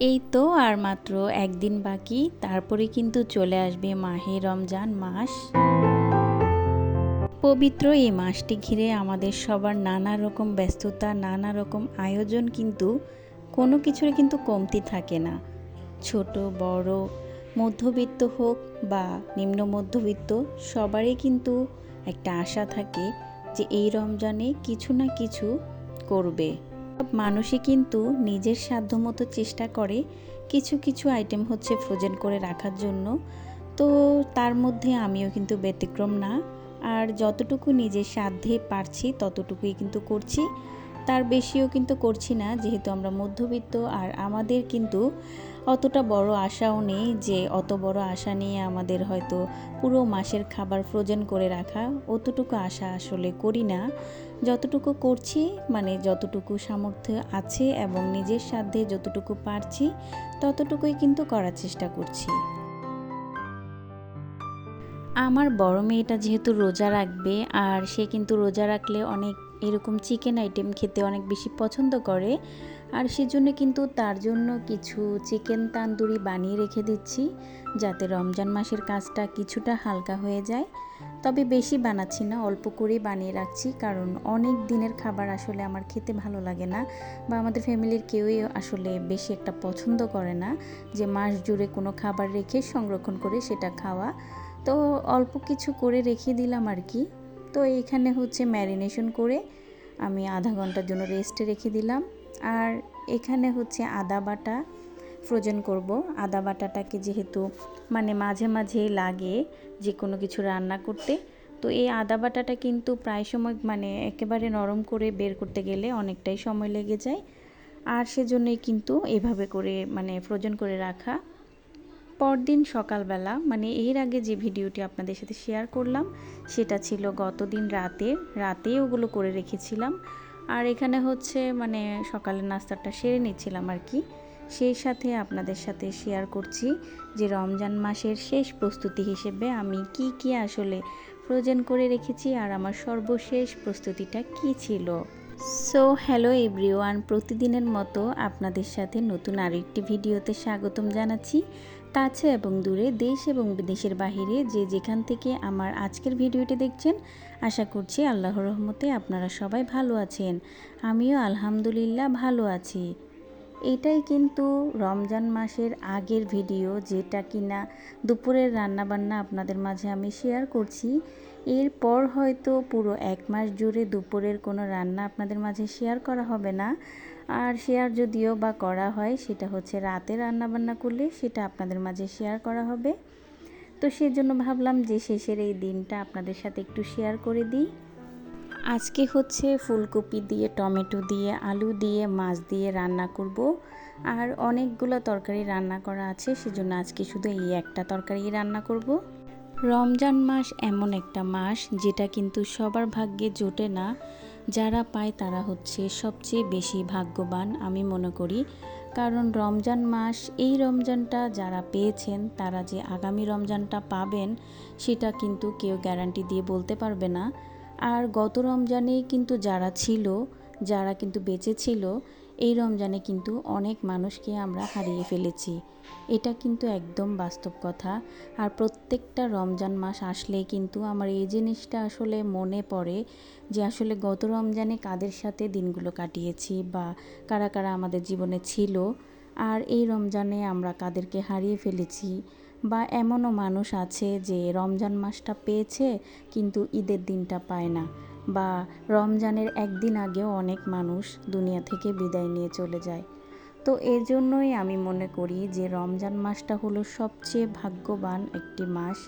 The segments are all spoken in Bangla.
এই তো আর মাত্র একদিন বাকি, তারপরে কিন্তু চলে আসবে মাহে রমজান মাস। পবিত্র এই মাসটি ঘিরে আমাদের সবার নানা রকম ব্যস্ততা, নানা রকম আয়োজন কিন্তু কোনো কিছুর কিন্তু কমতি থাকে না। ছোট, বড়, মধ্যবিত্ত হোক বা নিম্ন মধ্যবিত্ত, সবারই কিন্তু একটা আশা থাকে যে এই রমজানে কিছু না কিছু করবে। সব মানুষই কিন্তু নিজের সাধ্যমতো চেষ্টা করে কিছু কিছু আইটেম হচ্ছে ফ্রোজেন করে রাখার জন্য। তো তার মধ্যে আমিও কিন্তু ব্যতিক্রম না। আর যতটুকু নিজের সাধ্যে পারছি, ততটুকুই কিন্তু করছি। তার বেশিও কিন্তু করছি না, যেহেতু আমরা মধ্যবিত্ত। আর আমাদের কিন্তু অতটা বড় আশাও নেই যে অত বড় আশা নিয়ে আমাদের হয়তো পুরো মাসের খাবার ফ্রোজেন করে রাখা অতটুকু আশা আসলে করি না। যতটুকু করছি মানে যতটুকু সামর্থ্য আছে এবং নিজের সাধ্যে যতটুকু পারছি, ততটুকুই কিন্তু করার চেষ্টা করছি। আমার বড় মেয়েটা যেহেতু রোজা রাখবে, আর সে কিন্তু রোজা রাখলে অনেক এরকম চিকেন আইটেম খেতে অনেক বেশি পছন্দ করে। আর সেজন্য কিন্তু তার জন্য কিছু চিকেন তান্দুরি বানিয়ে রেখে দিচ্ছি, যাতে রমজান মাসের কাজটা কিছুটা হালকা হয়ে যায়। তবে বেশি বানাচ্ছি না, অল্প করেই বানিয়ে রাখছি, কারণ অনেক দিনের খাবার আসলে আমার খেতে ভালো লাগে না বা আমাদের ফ্যামিলির কেউই আসলে বেশি একটা পছন্দ করে না যে মাস জুড়ে কোনো খাবার রেখে সংরক্ষণ করে সেটা খাওয়া। তো অল্প কিছু করে রেখে দিলাম আর কি। তো এইখানে হচ্ছে ম্যারিনেশন করে আমি আধা ঘণ্টার জন্য রেস্টে রেখে দিলাম। আর এখানে হচ্ছে আদা বাটা ফ্রোজেন করব। আদা বাটাটাকে যেহেতু মানে মাঝে মাঝে লাগে যে কোনো কিছু রান্না করতে, তো এই আদা বাটাটা কিন্তু প্রায় সময় মানে একেবারে নরম করে বের করতে গেলে অনেকটাই সময় লেগে যায়। আর সেজন্যই কিন্তু এভাবে করে মানে ফ্রোজেন করে রাখা পরদিন সকালবেলা মানে এর আগে যে ভিডিওটি আপনাদের সাথে শেয়ার করলাম, সেটা ছিল গতদিন রাতে রাতে ওগুলো করে রেখেছিলাম। আর এখানে হচ্ছে মানে সকালের নাস্তাটা সেরে নিচ্ছিলাম আর কি। সেই সাথে আপনাদের সাথে শেয়ার করছি যে রমজান মাসের শেষ প্রস্তুতি হিসেবে আমি কি কি আসলে ফ্রোজেন করে রেখেছি আর আমার সর্বশেষ প্রস্তুতিটা কি ছিল। সো হ্যালো এভরিওয়ান প্রতিদিনের মতো আপনাদের সাথে নতুন আরেকটি ভিডিওতে স্বাগতম জানাচ্ছি। কাছে এবং দূরে দেশ এবং বিদেশের বাহিরে যে যেখান থেকে আমার আজকের ভিডিওটি দেখছেন, আশা করছি আল্লাহর রহমতে আপনারা সবাই ভালো আছেন। আমিও আলহামদুলিল্লাহ ভালো আছি। এটাই কিন্তু রমজান মাসের আগের ভিডিও, যেটা কিনা দুপুরের রান্নাবান্না আপনাদের মাঝে আমি শেয়ার করছি। এরপর হয়তো পুরো এক মাস জুড়ে দুপুরের কোনো রান্না আপনাদের মাঝে শেয়ার করা হবে না। আর শেয়ার যদিও বা করা হয়, সেটা হচ্ছে রাতে রান্না বান্না করলে সেটা আপনাদের মাঝে শেয়ার করা হবে। তো সেই জন্য ভাবলাম যে শেষের এই দিনটা আপনাদের সাথে একটু শেয়ার করে দিই। আজকে হচ্ছে ফুলকপি দিয়ে, টমেটো দিয়ে, আলু দিয়ে, মাছ দিয়ে রান্না করব। আর অনেকগুলো তরকারি রান্না করা আছে, সেজন্য আজকে শুধু এই একটা তরকারি রান্না করব। রমজান মাস এমন একটা মাস, যেটা কিন্তু সবার ভাগ্যে জোটে না। যারা পায় তারা হচ্ছে সবচেয়ে বেশি ভাগ্যবান, আমি মনে করি। কারণ রমজান মাস, এই রমজানটা যারা পেয়েছেন, তারা যে আগামী রমজানটা পাবেন, সেটা কিন্তু কেউ গ্যারান্টি দিয়ে বলতে পারবে না। আর গত রমজানেই কিন্তু যারা ছিল, যারা কিন্তু বেঁচে ছিল এই রমজানে কিন্তু অনেক মানুষকে আমরা হারিয়ে ফেলেছি। এটা কিন্তু একদম বাস্তব কথা। আর প্রত্যেকটা রমজান মাস আসলে কিন্তু আমার এই জিনিসটা আসলে মনে পড়ে যে আসলে গত রমজানে কাদের সাথে দিনগুলো কাটিয়েছি বা কারা কারা আমাদের জীবনে ছিল আর এই রমজানে আমরা কাদেরকে হারিয়ে ফেলেছি বা এমনও মানুষ আছে যে রমজান মাসটা পেয়েছে কিন্তু ঈদের দিনটা পায় না। বা রমজানের একদিন আগেও অনেক মানুষ দুনিয়া থেকে বিদায় নিয়ে চলে যায়। তো এই জন্যই আমি মনে করি যে রমজান মাসটা হলো সবচেয়ে ভাগ্যবান একটি মাস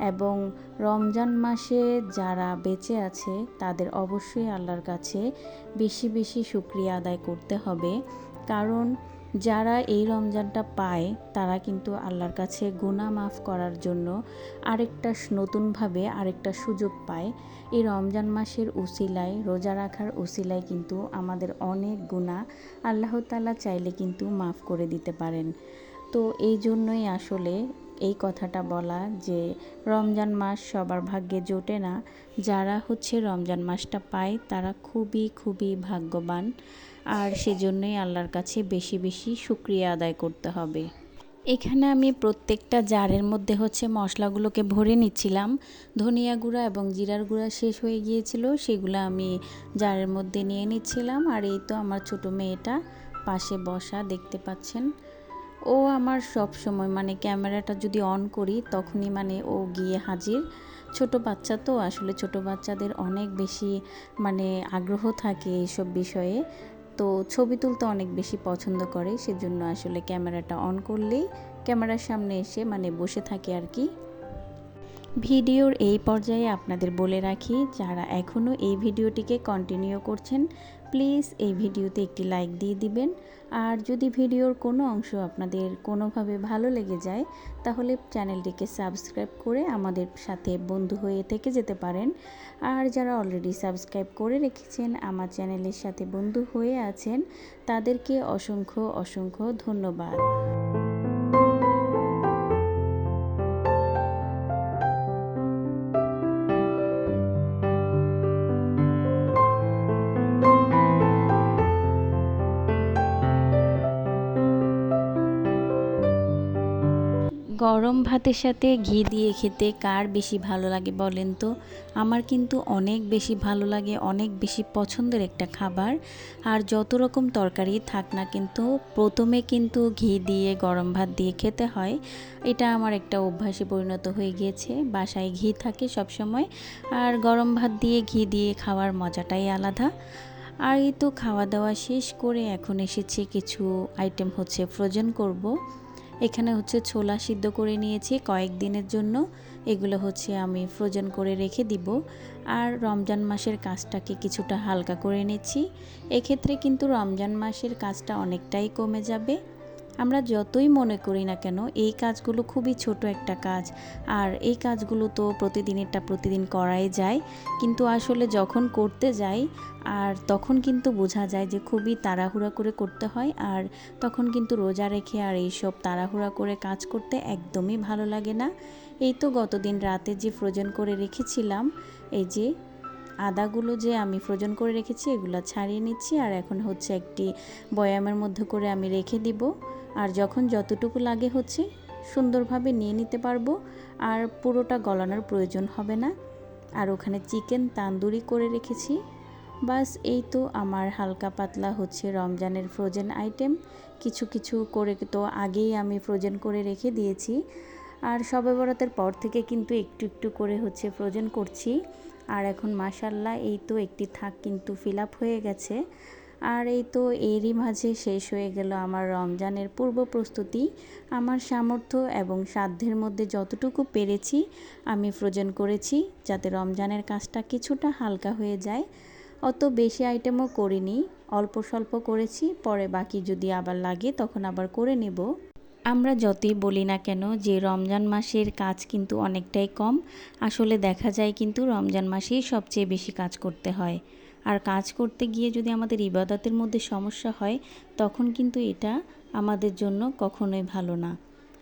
এবং রমজান মাসে যারা বেঁচে আছে তাদের অবশ্যই আল্লাহর কাছে বেশি বেশি শুক্রিয়া আদায় করতে হবে। কারণ যারা এই রমজানটা পায়, তারা কিন্তু আল্লাহর কাছে গুণা মাফ করার জন্য আরেকটা নতুনভাবে আরেকটা সুযোগ পায়। এই রমজান মাসের উসিলায়, রোজা রাখার উসিলায় কিন্তু আমাদের অনেক গুণা আল্লাহতালা চাইলে কিন্তু মাফ করে দিতে পারেন। তো এই জন্যই আসলে এই কথাটা বলা যে রমজান মাস সবার ভাগ্যে জোটে না। যারা হচ্ছে রমজান মাসটা পায়, তারা খুবই খুবই ভাগ্যবান। আর সেজন্যই আল্লাহর কাছে বেশি বেশি শুক্রিয়া আদায় করতে হবে। এখানে আমি প্রত্যেকটা জারের মধ্যে হচ্ছে মশলাগুলোকে ভরে নিচ্ছিলাম। ধনিয়া গুঁড়া এবং জিরার গুঁড়া শেষ হয়ে গিয়েছিল, সেগুলো আমি জারের মধ্যে নিয়ে নিচ্ছিলাম। আর এই তো আমার ছোটো মেয়েটা পাশে বসা, দেখতে পাচ্ছেন। ও আমার সব সময় মানে ক্যামেরাটা যদি অন করি তখনই মানে ও গিয়ে হাজির। ছোট বাচ্চা তো, আসলে ছোট বাচ্চাদের অনেক বেশি মানে আগ্রহ থাকে এইসব বিষয়ে। তো ছবি তুলতে অনেক বেশি পছন্দ করে, সেজন্য আসলে ক্যামেরাটা অন করলেই ক্যামেরার সামনে এসে মানে বসে থাকে আর কি। ভিডিওর এই পর্যায়ে আপনাদের বলে রাখি, যারা এখনও এই ভিডিওটিকে কন্টিনিউ করছেন প্লিজ এই ভিডিওতে একটি লাইক দিয়ে দিবেন। আর যদি ভিডিওর কোনো অংশ আপনাদের কোনোভাবে ভালো লেগে যায়, তাহলে চ্যানেলটিকে সাবস্ক্রাইব করে আমাদের সাথে বন্ধু হয়ে থেকে যেতে পারেন। আর যারা অলরেডি সাবস্ক্রাইব করে রেখেছেন, আমার চ্যানেলের সাথে বন্ধু হয়ে আছেন, তাদেরকে অসংখ্য অসংখ্য ধন্যবাদ। গরম ভাতের সাথে ঘি দিয়ে খেতে কার বেশি ভালো লাগে বলেন তো? আমার কিন্তু অনেক বেশি ভালো লাগে, অনেক বেশি পছন্দের একটা খাবার। আর যত রকম তরকারি থাক না কিন্তু প্রথমে কিন্তু ঘি দিয়ে, গরম ভাত দিয়ে খেতে হয়। এটা আমার একটা অভ্যাসে পরিণত হয়ে গিয়েছে, বাসায় ঘি থাকে সব সময় আর গরম ভাত দিয়ে ঘি দিয়ে খাওয়ার মজাটাই আলাদা। আর এই তো খাওয়া দাওয়া শেষ করে এখন এসেছে, কিছু আইটেম হচ্ছে ফ্রোজেন করব। এখানে হচ্ছে ছোলা সিদ্ধ করে নিয়েছি কয়েকদিনের জন্য। এগুলো হচ্ছে আমি ফ্রোজেন করে রেখে দিব। আর রমজান মাসের কাজটাকে কিছুটা হালকা করে নিচ্ছি। এক্ষেত্রে কিন্তু রমজান মাসের কাজটা অনেকটাই কমে যাবে। আমরা যতই মনে করি না কেন, এই কাজগুলো খুবই ছোট একটা কাজ। আর এই কাজগুলো তো প্রতিদিনেরটা প্রতিদিন করাই যায়। কিন্তু আসলে যখন করতে যাই, আর তখন কিন্তু বোঝা যায় যে খুবই তাড়াহুড়া করে করতে হয়। আর তখন কিন্তু রোজা রেখে আর এইসব তাড়াহুড়া করে কাজ করতে একদমই ভালো লাগে না। এই তো গতদিন রাতে যে ফ্রোজেন করে রেখেছিলাম, এই যে আদাগুলো যে আমি ফ্রোজেন করে রেখেছি, এগুলো ছাড়িয়ে নিচ্ছি। আর এখন হচ্ছে একটি বয়ামের মধ্যে করে আমি রেখে দিব। আর যখন যতটুকু লাগে হচ্ছে, সুন্দরভাবে নিয়ে নিতে পারব। আর পুরোটা গলানোর প্রয়োজন হবে না। আর ওখানে চিকেন তান্দুরি করে রেখেছি। বাস এই তো আমার হালকা পাতলা হচ্ছে রমজানের ফ্রোজেন আইটেম কিছু কিছু করে তো আগেই আমি ফ্রোজেন করে রেখে দিয়েছি। আর সবে বরাতের পর থেকে কিন্তু একটু একটু করে হচ্ছে ফ্রোজেন করছি। আর এখন মাসাল্লাহ এই তো একটি থাক কিন্তু ফিল আপ হয়ে গেছে। আর এই তো এরই মাঝে শেষ হয়ে গেল আমার রমজানের পূর্ব প্রস্তুতি। আমার সামর্থ্য এবং সাধ্যের মধ্যে যতটুকু পেরেছি আমি ফ্রোজেন করেছি যাতে রমজানের কাজটা কিছুটা হালকা হয়ে যায়। অত বেশি আইটেমও করিনি, অল্প স্বল্প করেছি, পরে বাকি যদি আবার লাগে তখন আবার করে নেব। আমরা যতই বলি না কেন যে রমজান মাসের কাজ কিন্তু অনেকটাই কম, আসলে দেখা যায় কিন্তু রমজান মাসেই সবচেয়ে বেশি কাজ করতে হয়। আর কাজ করতে গিয়ে যদি আমাদের ইবাদতের মধ্যে সমস্যা হয়, তখন কিন্তু এটা আমাদের জন্য কখনোই ভালো না।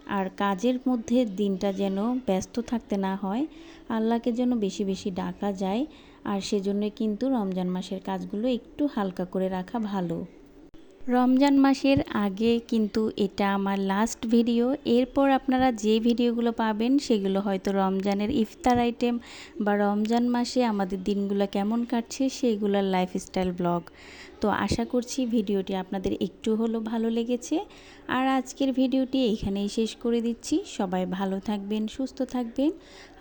আর কাজের মধ্যে দিনটা যেন ব্যস্ত থাকতে না হয়, আল্লাহকে যেন বেশি বেশি ডাকা যায়, আর সেজন্য কিন্তু রমজান মাসের কাজগুলো একটু হালকা করে রাখা ভালো। রমজান মাসের আগে কিন্তু এটা আমার লাস্ট ভিডিও এরপর আপনারা যে ভিডিওগুলো পাবেন, সেগুলো হয়তো রমজানের ইফতার আইটেম বা রমজান মাসে আমাদের দিনগুলো কেমন কাটছে সেইগুলোর লাইফস্টাইল ব্লগ তো আশা করছি ভিডিওটি আপনাদের একটু হলো ভালো লেগেছে। আর আজকের ভিডিওটি এখানেই শেষ করে দিচ্ছি। সবাই ভালো থাকবেন, সুস্থ থাকবেন।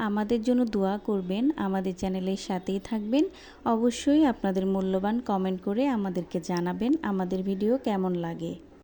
আমাদের জন্য দোয়া করবেন, আমাদের চ্যানেলের সাথেই থাকবেন। অবশ্যই আপনাদের মূল্যবান কমেন্ট করে আমাদেরকে জানাবেন, আমাদের ভিডিও কেমন লাগে।